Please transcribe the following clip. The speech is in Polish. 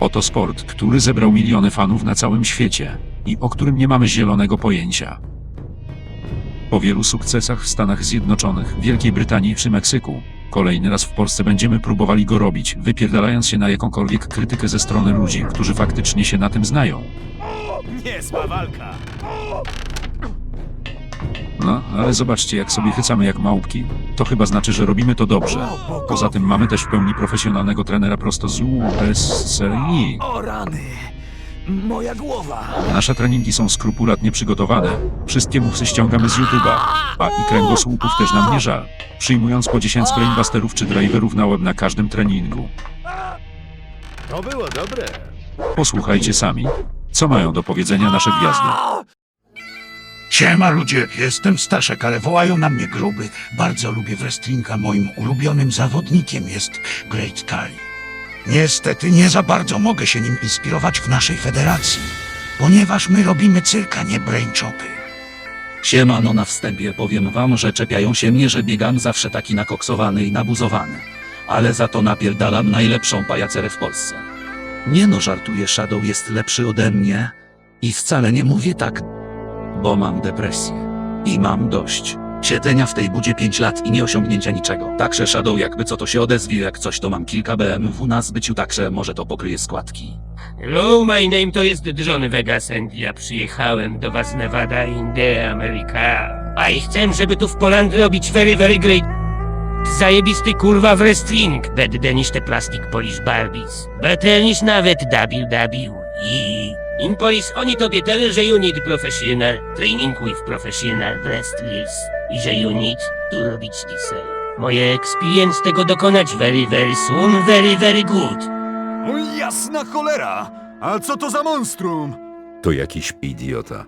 Oto sport, który zebrał miliony fanów na całym świecie i o którym nie mamy zielonego pojęcia. Po wielu sukcesach w Stanach Zjednoczonych, Wielkiej Brytanii czy Meksyku, kolejny raz w Polsce będziemy próbowali go robić, wypierdalając się na jakąkolwiek krytykę ze strony ludzi, którzy faktycznie się na tym znają. Niezła walka. Ale zobaczcie, jak sobie chycamy jak małpki. To chyba znaczy, że robimy to dobrze. Poza tym mamy też w pełni profesjonalnego trenera prosto z USCI. O rany. Moja głowa. Nasze treningi są skrupulatnie przygotowane. Wszystkie mówcy ściągamy z YouTube'a, a i kręgosłupów też nam nie żal. Przyjmując po 10 brainbusterów czy driverów na łeb na każdym treningu. To było dobre. Posłuchajcie sami, co mają do powiedzenia nasze gwiazdy. Siema ludzie, jestem Staszek, ale wołają na mnie gruby. Bardzo lubię wrestlinga, moim ulubionym zawodnikiem jest Great Kali. Niestety nie za bardzo mogę się nim inspirować w naszej federacji, ponieważ my robimy cyrka, nie brainchopy. Siemano na wstępie powiem wam, że czepiają się mnie, że biegam zawsze taki nakoksowany i nabuzowany. Ale za to napierdalam najlepszą pajacerę w Polsce. Nie no, żartuję, Shadow jest lepszy ode mnie. I wcale nie mówię tak, bo mam depresję. I mam dość. Siedzenia w tej budzie 5 lat i nie osiągnięcia niczego. Także Shadow jakby co to się odezwie, jak coś to mam kilka BMW na zbyciu, także może to pokryje składki. Hello, my name to jest John Vegas and ja przyjechałem do was Nevada in the America. A i chcę, żeby tu w Poland robić very, very great zajebisty kurwa wrestling. Better niż te plastic Polish Barbies. Better niż nawet WWE. In Polish oni tobie tyle, że you need professional training with professional wrestlers. I że you need to robić this. Moje experience tego dokonać very, very soon, very, very good. O jasna cholera. A co to za monstrum? To jakiś idiota.